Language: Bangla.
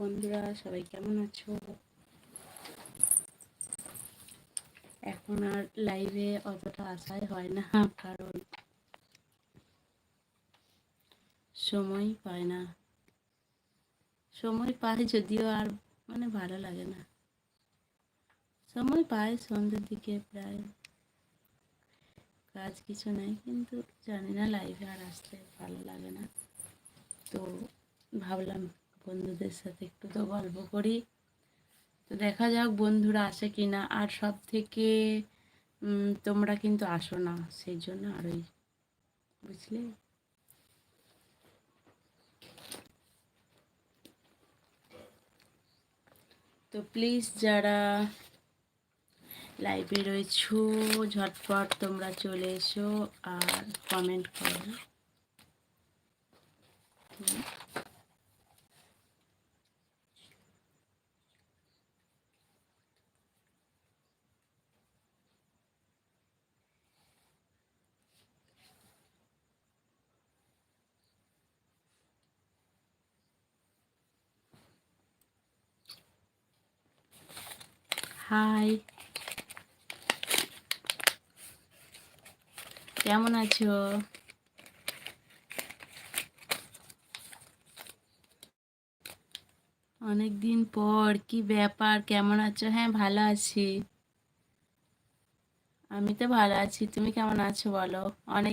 বন্ধুরা, সবাই কেমন আছো? এখন আর লাইভে অতটা আশাই হয় না, কারণ সময় পায় না। সময় পাই যদিও আর মানে ভালো লাগে না। সময় পাই সন্ধ্যের দিকে প্রায়। কাজ কিছু নেই, কিন্তু জানি না লাইভে আর আসতে ভালো লাগে না। তো ভাবলাম বন্ধুদের সাথে একটু তো গল্প করি। তো দেখা যাক বন্ধুরা আসে কি না আর সব থেকে তোমরা কিন্তু আসো না সেই জন্য আরোই বুঝলে? তো প্লিজ যারা লাইভে রয়েছো, ঝটপট তোমরা চলে এসো আর কমেন্ট করো। হাই। কেমন আছো? অনেক দিন পর, কি ব্যাপার? কেমন আছো? হ্যাঁ ভালো আছি। আমি তো ভালো আছি। তুমি কেমন আছো বলো? অনেক